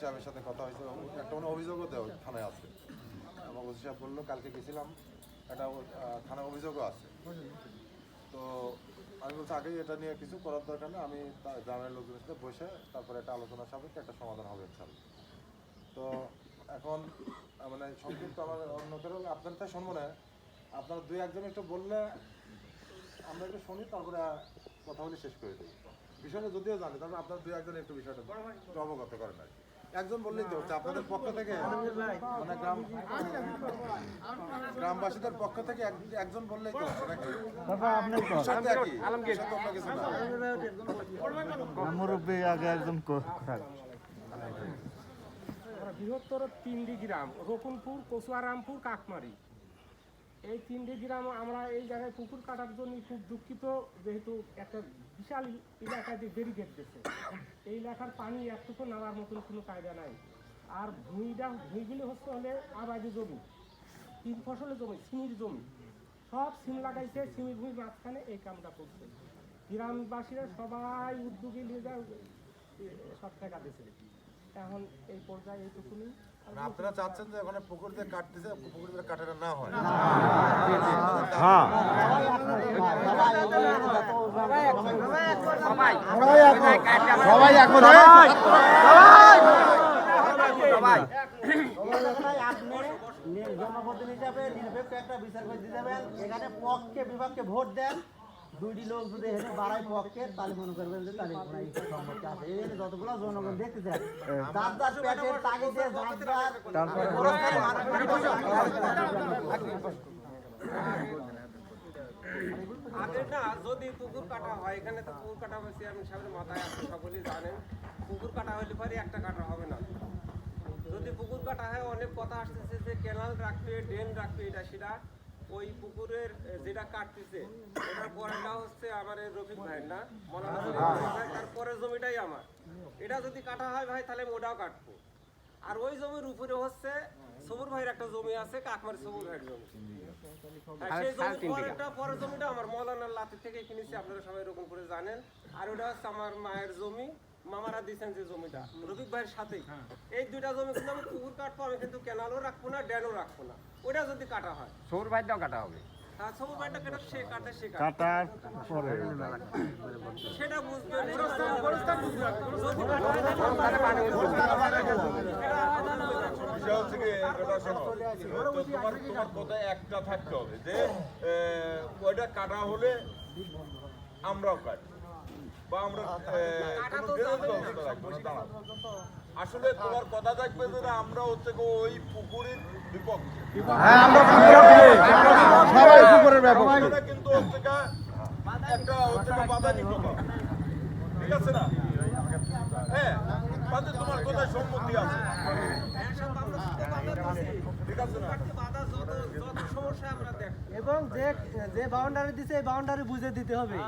সাহেবের সাথে কথা হয়েছে এবং একটা মানে অভিযোগও দেওয়া থানায় আছে। এবং ওসি সাহেব বলল, কালকে গেছিলাম, একটা থানায় অভিযোগও আছে। তো আমি বলছি আগেই এটা নিয়ে কিছু করার দরকার নেই, আমি গ্রামের লোকজনের সাথে বসে তারপরে একটা আলোচনা সাপেক্ষে একটা সমাধান হবে ইনশাল্লাহ। তো এখন মানে সংক্ষিপ্ত আমার অন্য কেউ আপনার তো শুনব না, আপনারা দুই একজন একটু বললে আমরা একটু শুনি, তারপরে কথা বলে শেষ করে দিই। বিষয়টা যদিও জানি তারপরে আপনার দুই একজন একটু বিষয়টা অবগত করেন আর কি। একজন বললেই তো আপনাদের পক্ষ থেকে? মানে গ্রাম গ্রামবাসীদের পক্ষ থেকে একজন বললেন তো। মুরব্বী আগে একদম ক- বৃহত্তর তিনটি গ্রাম রকুনপুর কচুয়ারামপুর কাকমারি। এই তিনটি গ্রাম আমরা এই জায়গায় পুকুর কাটার জন্য খুব দুঃখিত, যেহেতু একটা বিশাল এলাকায় যে ব্যারিকেড দিচ্ছে এই এলাকার পানি একটুকু নামার মতন কোনো কায়দা নাই। আর ভূমিটা ভূমিগুলি হচ্ছে হলে আবাদি জমি, তিন ফসলের জমি, সিমির জমি। সব সিম লাগাইছে সিমির ভূমির মাঝখানে এই কামটা করছে। গ্রামবাসীরা সবাই উদ্যোগে নিয়ে যায় সব টাকা দিয়েছে। এখন এই পর্যায়ে এইটুকুনি মানে আপনারা চাচ্ছেন যে ওখানে পুকুর দিয়ে কাটতেছে পুকুর দিয়ে কাটাটা না হয় হ্যাঁ সবাই এখন আপনি নি- জনপ্রতিনিধি হিসাবে নিরপেক্ষ একটা বিচার করে দিতে এখানে পক্ষে বিভাগকে ভোট দেন দুইটি লোক যদি এখানে বাড়ায় পক্ষে তাহলে মনে করবেন যে তাহলে কোনো এই সম্পর্ক আছে। এই যতগুলো জনগণ দেখতেছেন যার যার পেটের তাগিদে যার যার আগে না যদি পুকুর কাটা হয় এখানে তো পুকুর কাটা হয়েছে আমি সামনে মাথায় আছে সকলেই জানেন। পুকুর কাটা হলে পরে একটা কাটা হবে না। যদি পুকুর কাটা হয় অনেক কথা আসতেছে যে কেনাল রাখবে ড্রেন রাখবে এটা সেটা। ওই পুকুরের যেটা কাটতেছে ওটার পরেটা হচ্ছে আমার রফিক ভাই না? ভাই, তার জমিটাই আমার। এটা যদি কাটা হয় ভাই তাহলে ওটাও কাটবো। আর ওই জমির উপরে হচ্ছে সবুর ভাইয়ের একটা জমি আছে কাকমারি সবুর ভাইয়ের জমি। হ্যাঁ, সেই জমির পরেরটা পরের জমিটা আমার মৌলানার লাতি থেকে কিনেছি আপনারা সবাই এরকম করে জানেন। আর ওটা হচ্ছে আমার মায়ের জমি। মামারা দিয়েছেন যে জমিটা রবিক ভাইয়ের সাথেই। এই দুইটা জমি কিন্তু আমি পুকুর কাটবো আমি কিন্তু কেনালও রাখব না ড্যানও রাখব না। ওটা যদি কাটা হয়। সৌর ভাইটাও কাটা হবে। হ্যাঁ সেটা হয় হয়ে। বিষয় হচ্ছে কি, তোমার তোমার কথা একটা থাকতে হবে যে ওইটা কাটা হলে আমরাও কাটি। বা আমরা। আসলে তোমার কথা থাকবে যে আমরা হচ্ছে ওই পুকুরের বিপক্ষে সবাই পুকুরের ব্যাপক কিন্তু হচ্ছে একটা হচ্ছে বাধা নিতে ঠিক আছে না হ্যাঁ তোমার কথায় সম্মতি আছে ঠিক আছে না এবং যে যে বাউন্ডারি দিছে এই বাউন্ডারি বুঝে দিতে হবে।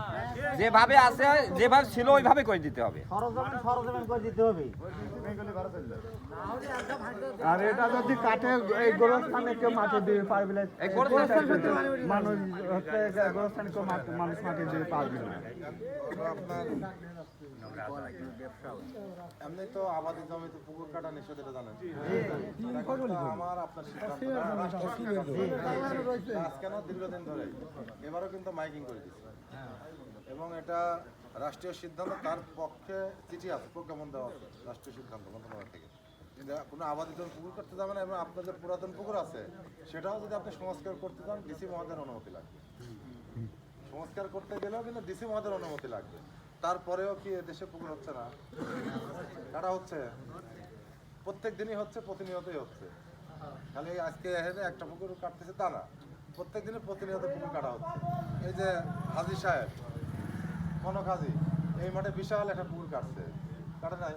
যেভাবে আছে যেভাবে ছিল ওইভাবে করে দিতে হবে। সরজমিন সরজমিন করে দিতে হবে। আর এটা যদি কাটে এই গোরস্থানে কেউ মাটি দিয়ে পারবে না মানুষ হচ্ছে গোরস্থানে কেউ মানুষ মাটি দিয়ে পারবে না এমনি তো আবাদি জমিতে পুকুর কাটা নিষেধ এটা জানেন? আমার আপনার সিদ্ধান্ত। দীর্ঘদিন ধরে। এবারও কিন্তু মাইকিং করে দিচ্ছে এবং এটা রাষ্ট্রীয় সিদ্ধান্ত তার পক্ষে চিঠি আছে, প্রজ্ঞাপন দেওয়া আছে, রাষ্ট্রীয় সিদ্ধান্ত, মন্ত্রণালয় থেকে। কোনো আবাদি জমি পুকুর করতে যাবে না এবং আপনার যে পুরাতন পুকুর আছে, সেটাও যদি আপনি সংস্কার করতে চান, ডিসি মহাদের অনুমতি লাগবে। সংস্কার করতে গেলেও কিন্তু ডিসি মহাদের অনুমতি লাগবে। তারপরেও কি দেশে পুকুর হচ্ছে না? কাটা হচ্ছে? প্রত্যেক দিনই হচ্ছে, প্রতিনিয়তই হচ্ছে। খালি আজকে এখানে একটা পুকুর কাটতেছে তা না। প্রত্যেক দিনই প্রতিনিয়ত পুকুর কাটা হচ্ছে। এই যে হাজি সাহেব কনক হাজি এই মাঠে বিশাল একটা পুকুর কাটছে। কাটে নাই?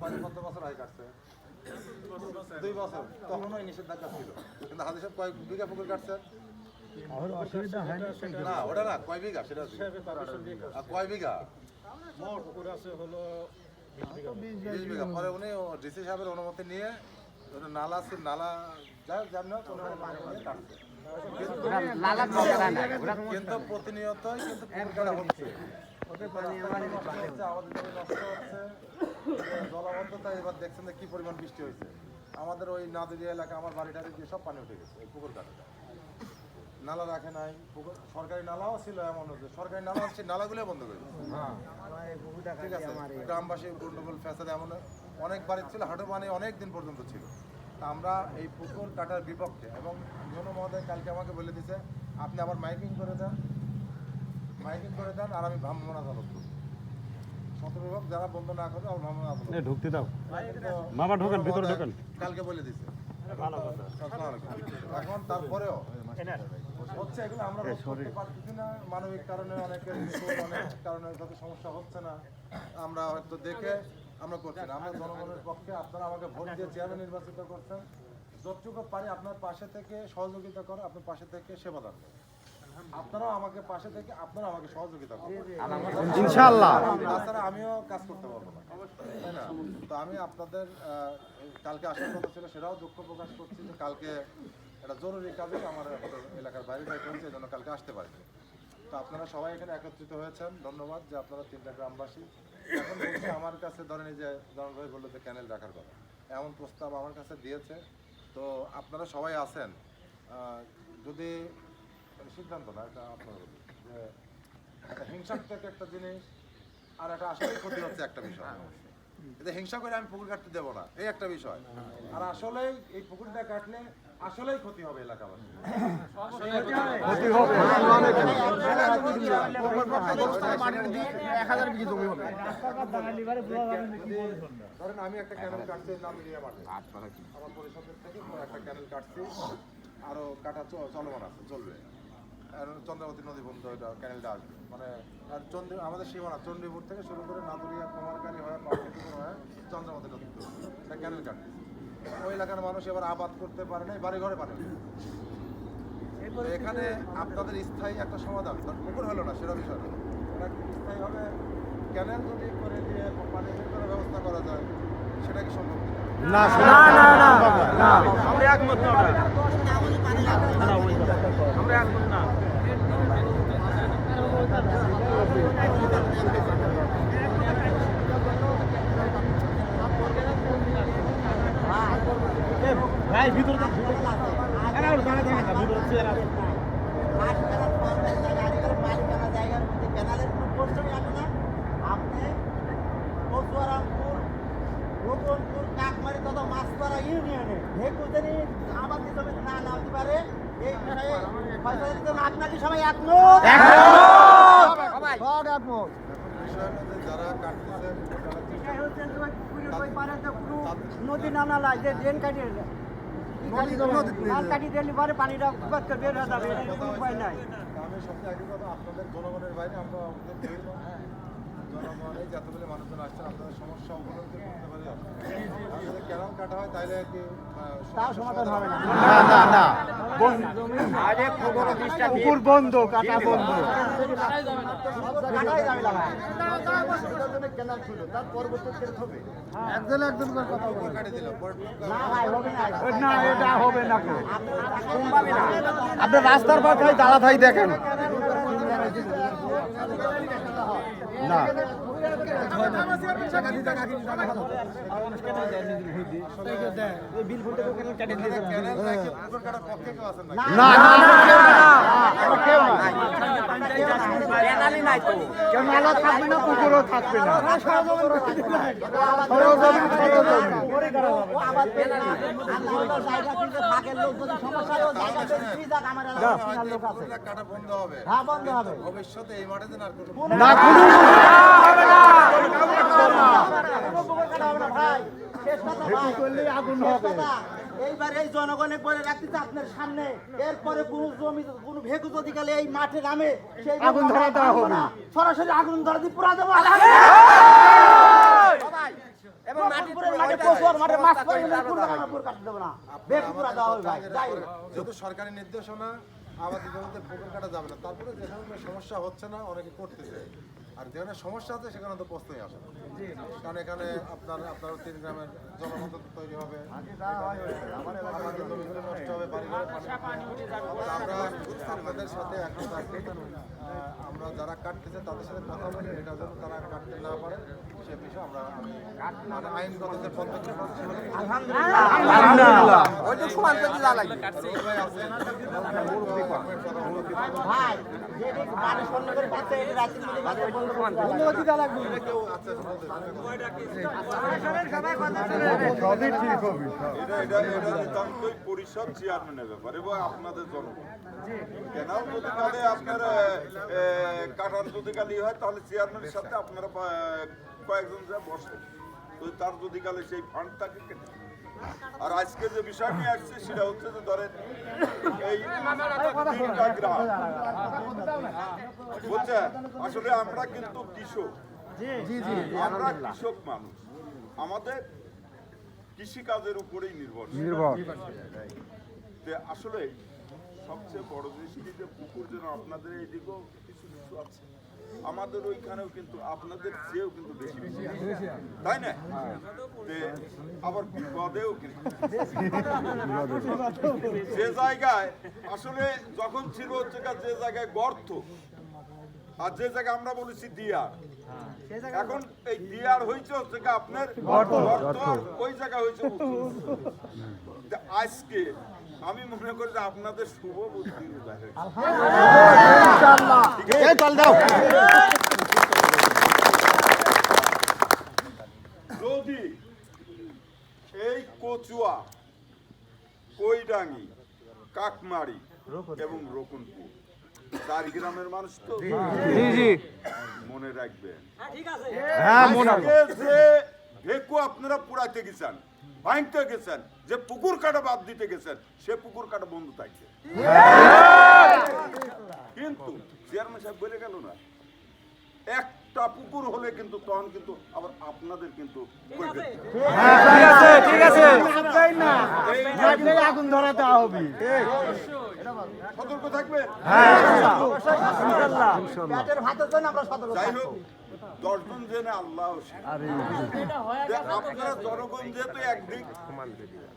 কয়- কত বছর আগে কাটছে। দুই বছর। তখনও নিষেধাজ্ঞা ছিল। কিন্তু হাজি সাহেব কয় বিঘা পুকুর কাটছে। না না ওটা না কয় বিঘা? সেটা কয় বিঘা? বিশ বিঘা। পরে উনি ডিসি সাহেবের অনুমতি নিয়ে নালা ছিল নালা যাই হোক যেমন হোক, ওনার কাটছে। হচ্ছে হচ্ছে, হচ্ছে দেখছেন কি পরিমাণ বৃষ্টি হয়েছে আমাদের ওই নাদিরিয়া এলাকা আমার সব পানি উঠে গেছে পুকুর কাটে নালা রাখে নাই সরকারি নালাও ছিল এমন যে সরকারি নালা নালাগুলো বন্ধ করে ঠিক আছে গ্রামবাসী গন্ডগোল ফ্যাসাদ এমন অনেক বাড়ি ছিল হাঁটু পানি অনেক দিন পর্যন্ত ছিল তা আমরা এই পুকুর কাটার বিপক্ষে এবং জন মহোদয় কালকে আমাকে বলে দিছে আপনি আবার মাইকিং করে দেন মাইকিং করে দেন আর আমি ভ্রাম্যমাণ আদালত সতেরো যারা বন্ধ না করবে আমার ভ্রাম্যমাণ আদালত ঢুকতে দাও। মামা ঢোকেন, ভিতরে ঢোকেন। কালকে বলে দিছে এখন তারপরেও হচ্ছে এগুলো আমরা করতে পারতেছি না মানবিক কারণে অনেকের অনেক কারণে হয়তো সমস্যা হচ্ছে না। আমরা হয়তো দেখে আমরা করছি আমরা জনগণের পক্ষে আপনারা আমাকে ভোট দিয়ে চেয়ারম্যান নির্বাচিত করছেন। যতটুকু পারি আপনার পাশে থেকে সহযোগিতা করে আপনার পাশে থেকে সেবা দান করে। আপনারাও আমাকে পাশে থেকে আপনারা আমাকে সহযোগিতা করবেন ইনশাআল্লাহ। তাছাড়া আমিও কাজ করতে পারব না। তাই না? তো আমি আপনাদের আহ, কালকে আসার কথা ছিল সেটাও দুঃখ প্রকাশ করছি যে কালকে একটা জরুরি কাজে আমার এলাকার বাইরে যাইতে হয়েছে এই জন্য কালকে আসতে পারি তো আপনারা সবাই এখানে একত্রিত হয়েছেন। ধন্যবাদ যে আপনারা তিনটা গ্রামবাসী। এখন বলছি আমার কাছে ধরেন এই যে জন ভাই বলল যে ক্যানেল রাখার কথা। এমন প্রস্তাব আমার কাছে দিয়েছে। তো আপনারা সবাই আছেন। যদি সিদ্ধান্ত না এটা আপনার উপর, যে একটা হিংসাত্মক একটা জিনিস আর একটা আসলে ক্ষতি হচ্ছে একটা বিষয়। এটা হিংসা করে আমি পুকুর কাটতে দেবো না এই একটা বিষয়। আর আসলেই এই পুকুরটা কাটলে আসলেই ক্ষতি হবে এলাকাবাসী ধরেন আমি একটা ক্যানেল কাটছি নাম মিলিয়ে মাঠে। আমার পরিষদের থেকে একটা ক্যানেল কাটছি আরও কাটা চলমান আছে চলবে। আর চন্দ্রাবতী নদী বন্ধ এটা ক্যানেলটা আসবে। মানে আর চন্দ্র আমাদের সীমানা চণ্ডীপুর থেকে শুরু করে নাদুরিয়া কুমারকালী হয়ে হয়ে চন্দ্রাবতী নদী ক্যানেল কাটছে ওই এলাকার মানুষ এবার আবাদ করতে পারে না বাড়ি ঘরে পারে এখানে আপনাদের স্থায়ী একটা সমাধান কারণ পুকুর হলো না সেটা বিষয় স্থায়ী হবে স্থায়ীভাবে ক্যানেল যদি করে দিয়ে পানি বের ব্যবস্থা করা যায় সেটা কি সম্ভব না না না না আমরা একমত না আমরা একমত না ভাই ভিতরে তো এরা ওর দাঁড়া দাঁড়া ভিতরে চেয়ার আছে আপনাকে সবাই একমত। একমত। নদী নানা যে ড্রেন কাটিয়ে কাটি দিলে পরে পানিটা বের আপনাদের জনগণের বাইরে আমরা আমাদের বিভিন্ন জনগণ এই মানুষজন আসছেন আপনাদের সমস্যা উপলব্ধি করতে পারি। আর যদি ক্যারম কাটা হয় তাহলে আর কি সমাধান হবে না। না না না। পুকুর বন্ধ কাটা বন্ধ। কাটাই যাবে না। ভাই একজন একজন করে কথা বলবে। পরে না ভাই হবে না। না এটা হবে না আপনি রাস্তার পাশে দাঁড়া থাই দেখেন। না। না না না না থাকবে পুকুরও থাকবে না আমরা তো জায়গা কিনতে থাকেন লোক যদি সমস্যা হয় ও জায়গা পেলে ফ্রি যাক আমার এলাকায় চিনার লোক আছে পুকুরটা কাটা বন্ধ হবে হ্যাঁ বন্ধ হবে ভবিষ্যতে এই মাঠে যেন আর কোনো না কোনো কোনো পুকুর কাটা হবে না ভাই শেষ কথা ভাই করলেই আগুন শেষ হবে কথা, এইবার এই জনগণে বলে রাখতেছে আপনার সামনে এরপরে কোন জমি কোন ভেকু যদি গেলে এই মাঠে নামে সেই আগুন ধরা দেওয়া হবে। না। সরাসরি আগুন ধরা দিয়ে পুরা দেবো। সরকারি নির্দেশনা আমাদের জমিতে পুকুর কাটা যাবে না তারপরে যেখানে সমস্যা হচ্ছে না অনেকে করতেছে আর যেখানে সমস্যা আছে সেখানে তো প্রশ্নই আসে কারণ এখানে আপনার আপনার তিন গ্রামের জনমত তৈরি হবে। আমাদের জমি নষ্ট হবে পানি আমরা আপনাদের সাথে এখন আমরা যারা কাটতেছে তাদের সাথে কথা বলি এটা যেন তারা কাটতে না পারে সে বিষয়ে আমরা মানে আইনগত যে পরিষদ চেয়ারম্যানের ব্যাপার এবং আপনাদের জনগণ কেন? যদি কালে আপনার কাটার যদি কালি হয় তাহলে চেয়ারম্যানের সাথে আপনারা কয়েকজন যা বসেন তো তার যদি কালে সেই ফান্ডটাকে কেটে আর আজকে যে বিষয় নিয়ে আসছে সেটা হচ্ছে যে ধরেন এই তিনটা গ্রাম। বুঝছেন? আসলে আমরা কিন্তু কৃষক। আমরা কৃষক মানুষ। আমাদের কৃষিকাজের উপরেই নির্ভর। নির্ভর আসলে সবচেয়ে বড় জিনিস কি যে পুকুর যেন আপনাদের এইদিকেও কিছু কিছু আছে আমাদের ওইখানেও কিন্তু আপনাদের চেয়েও কিন্তু বেশি বেশি তাই না? আবার বিপদেও কিন্তু যে জায়গায় আসলে যখন ছিল হচ্ছে যে জায়গায় গর্ত আর যে জায়গায় আমরা বলেছি দিয়ার এখন এই দিয়ার হয়েছে হচ্ছে আপনার গর্ত। ওই জায়গা হয়েছে আজকে আমি মনে করি যে আপনাদের শুভ বুদ্ধির এই যদি এই কচুয়া কৈডাঙ্গি কাকমারি এবং রকুনপুর চার গ্রামের মানুষ তো জি জি মনে রাখবেন। হ্যাঁ মনে আজকে যে ভেকু আপনারা পুরাইতে গেছেন ভাঙতে গেছেন যে পুকুর কাটা বাদ দিতে গেছেন সে পুকুর কাটা বন্ধ থাকছে কিন্তু চেয়ারম্যান সাহেব বলে গেল না একটা পুকুর হলে কিন্তু তখন কিন্তু আবার আপনাদের কিন্তু ঠিক আছে। আগুন ধরা দেওয়া হবে। সতর্ক থাকবে? সতর্ক যাই হোক দশজন জেনে আল্লাহ আপনারা জনগণ যেহেতু একদিক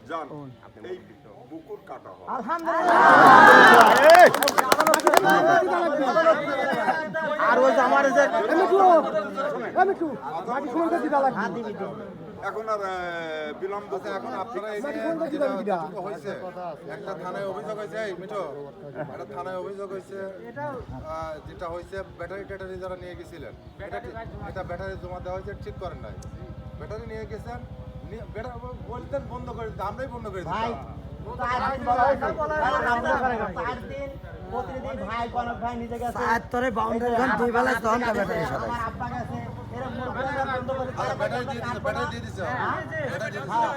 যান এই পুকুর কাটা হয়। আর ওই যে আমার এই যে এখন আর বিলম্ব আচ্ছা এখন আপনারা এই যে যেটা যেটুকু হয়েছে একটা থানায় অভিযোগ হয়েছে এই মিঠো একটা থানায় অভিযোগ হয়েছে যেটা হয়েছে ব্যাটারি ট্যাটারি যারা নিয়ে গেছিলেন এটা ব্যাটারি জমা দেওয়া হয়েছে ঠিক করেন নাই। ব্যাটারি নিয়ে গেছেন বলতেন বন্ধ করে দিতে আমরাই বন্ধ করে ভাই ভাই কনক ভাই নিজে গেছে। তোরে বাউন্ডারি দুই বেলা তখন আমার আব্বা গেছে। হ্যাঁ,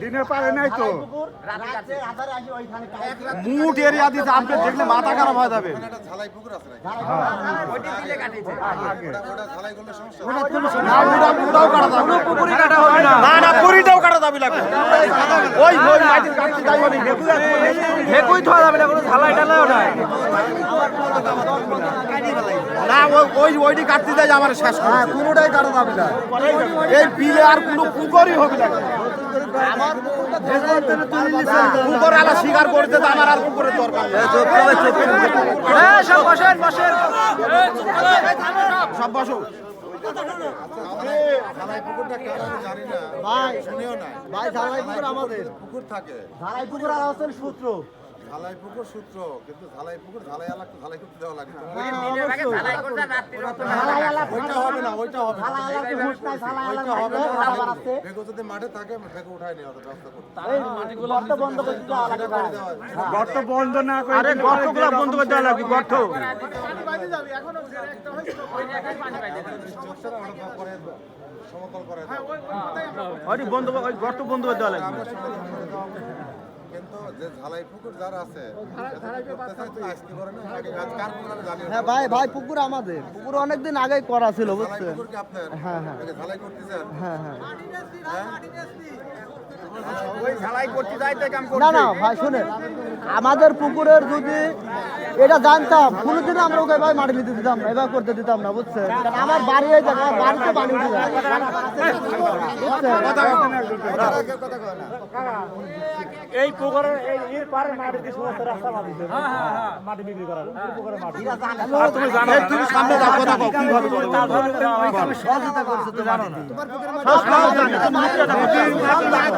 দিনে পারে নাই তো। মুট এরিয়া দিতে আপনি দেখলে মাথা খারাপ হয়ে যাবে। ঝালাই না না পুরিটাও কাটা যাবে লাগবে। ওই ওই মাটির কাটতে না। ধোয়া যাবে না কোনো টালাইও নাই। না ওই ওই ওইটি কাটতে যাই আমার শেষ হ্যাঁ কোনোটাই কাটা যাবে না। এই বিলে আর কোনো পুকুরই হবে না। আমার পুকুর আলা স্বীকার করতে তো আমার আর পুকুরের দরকার সব বসেন বসেন। সব বসো। ভাই শুনিও না ভাই ঝালাই পুকুর আমাদের। পুকুর থাকে। ঢালাই পুকুর আর হচ্ছে সূত্র। ঝালাই পুকুর সূত্র কিন্তু ঝালাই পুকুর ঝালাই আলাদা ঝালাই করতে দেওয়া লাগে ওইটা হবে না। ওইটা হবে না। ওইটা হবে না। যদি মাঠে থাকে ভেগো উঠাই নেওয়ার ব্যবস্থা করতে বন্ধ করে হয়। গর্ত বন্ধ না করে আরে গর্তগুলো বন্ধ করে দেওয়া লাগবে গর্ত। করে সমতল করে দাও। ওই বন্ধ ওই গর্ত বন্ধ করে দেওয়া লাগবে। কিন্তু যে ঝালাই পুকুর যার আছে করতে চাই তো আজকে করে না কার পুকুর জানি হ্যাঁ ভাই ভাই পুকুর আমাদের। পুকুর অনেকদিন আগেই করা ছিল ঝালাই বুঝছেন? পুকুর কি আপনার? হ্যাঁ, হ্যাঁ। ঝালাই করতেছেন? হ্যাঁ হ্যাঁ। ওই ঝালাই করতে যাইতে কাম না না ভাই শুনে আমাদের পুকুরের যদি এটা জানতাম কোনোদিন আমরা ওকে ভাই মাটি নিতে দিতাম না এবার করতে দিতাম না কারণ আমার বাড়ি এই জায়গা আমার বাড়িতে পানি উঠে যায়। এই পুকুরের এর পারে মাটি দিয়ে সমস্ত রাস্তা মাটি মাটি বিক্রি করার এই মাটি তুমি জানো তুমি সামনে যাও কথা কও কীভাবে সহযোগিতা করছে তো জানো না। পুকুর হবে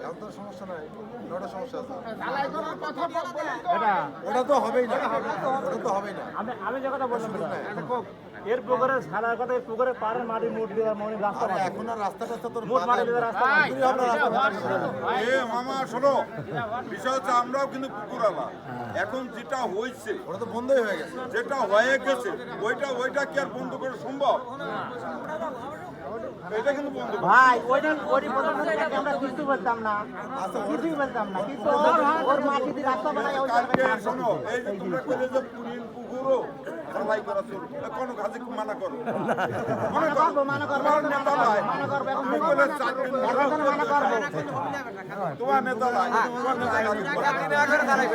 এখন সমস্যা নাই ওটা সমস্যা আছে। ওটা তো হবেই না ওটা তো হবেই না। আমি আমি যে কথা বললাম এর পুকুরে ছাড়ার কথা এই পুকুরে পারে মাটি মুট দিয়ে মানে রাস্তা এখন আর রাস্তা টাস্তা তোর মুট মাটি দিয়ে রাস্তা। এ মামা শোনো বিষয় হচ্ছে আমরাও কিন্তু পুকুরালা এখন যেটা হয়েছে ওটা তো বন্ধই হয়ে গেছে। যেটা হয়ে গেছে ওইটা ওইটা কি আর বন্ধ করা সম্ভব এটা কিন্তু বন্ধ করা- ভাই ওইটি ওইটি প্রথম আমরা কিছু বলতাম না কিছুই বলতাম না কিন্তু ওর- ওর মাটি দিয়ে রাস্তা বানাই ওই শোনো এই যে তোমরা কইলে যে পুরিল পুকুরও ঢালাই করা চলবে এটা কাজে মানা করো মনে করো মানা করব, নেতা নাই মানা করব, এখন তুমি বলে চার দিন মানা করব। তোমার নেতা নাই তোমার নেতা নাই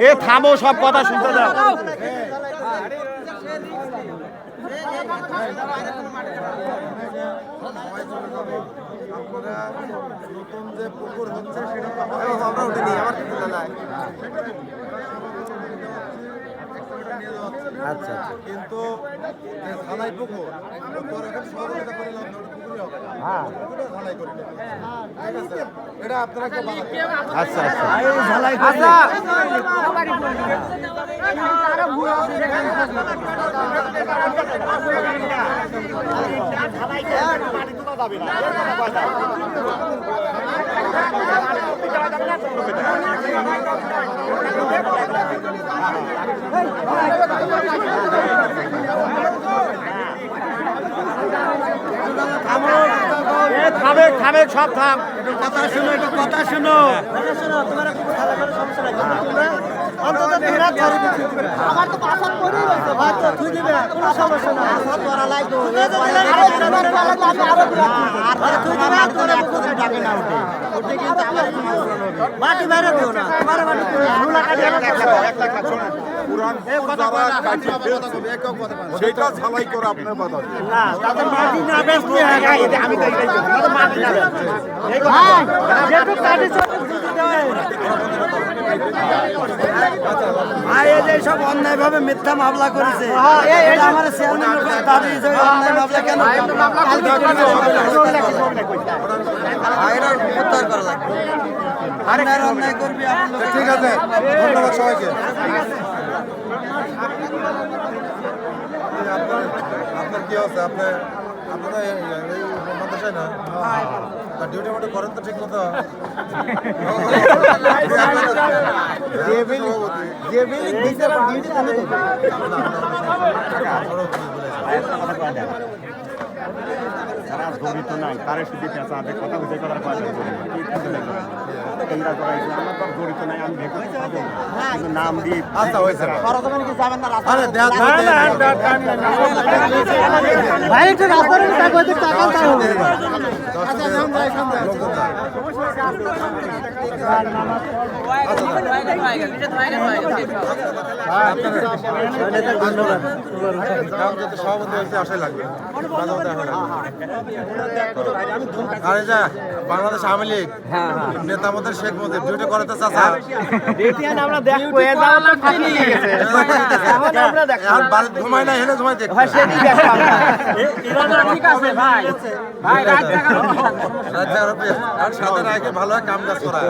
এ থামো সব কথা শুনতে দাও নতুন যে পুকুর হচ্ছে সেটা তো হবে। আমরা উঠিনি আমার কি বলা যায় আচ্ছা কিন্তু ঝালাই পুকুর সহযোগিতা করে হ্যাঁ পুকুরে ঝালাই করে নেবে। ঠিক আছে এটা আপনারা। আচ্ছা আচ্ছা এ থামে থামে সব থাম কথা শুনো একটু কথা শুনো। অন্তত ফেরাত ধরে দিচ্ছে। আমার তো পাশার পরেই রয়েছে ভাই তো থুই দিবে কোনো সমস্যা আমি মাটি বাইরে দিও না তোমার মাটি ঝুলা কাটি এক লাখ পুরান যারা কাটিয়ে সেটা ঝালাই করে আপনার বাধা না তাদের মাটি না বেচলে আমি তো এটাই বলছি, তাদের মাটি না। যেটুক কাটি সেটুক দিতে হয়। ভাই এই সব অন্যায় ভাবে মিথ্যা মামলা করেছে দাবি অন্যায় মামলা কেন করা লাগবে। অন্যায় অন্যায় করবি ঠিক আছে ধন্যবাদ সবাইকে। আপনার কি আছে আপনার আপনারা মাদ্রাসায় না? তো যে বিল দিতে ডিউটি তাহলে যারা জড়িত নাই তারা শুধু পেঁচা আছে কথা বুঝে কথা কয় না। কি খুঁজে লাগবে? তোমরা করাইছো, আমার তো নাই, আমি। কিন্তু নাম দিয়ে আচ্ছা হয়েছে সরজমিন কি যাবেন না রাস্তা আরে দেখ ভাই একটু রাস্তার টাকা মধ্যে বাংলাদেশ আওয়ামী লীগ নেতা আমাদের শেখ মুজিব ডিউটি করাতে চাচা আমরা দেখব ভালো কাম কাজ করা।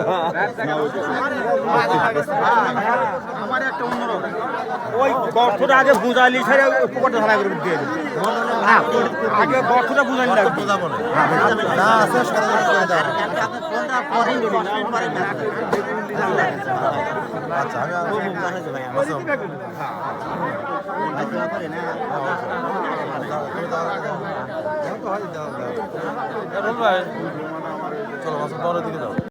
আমার একটা অনুরোধ। ওই গর্তটা আগে বুঝাইলি সেরে পুকুরটা ধারা করে দিয়ে আগে গর্তটা বুঝাইলি লাগবে না। আছে আচ্ছা আর- আচ্ছা। চলো দরের দিকে যাও।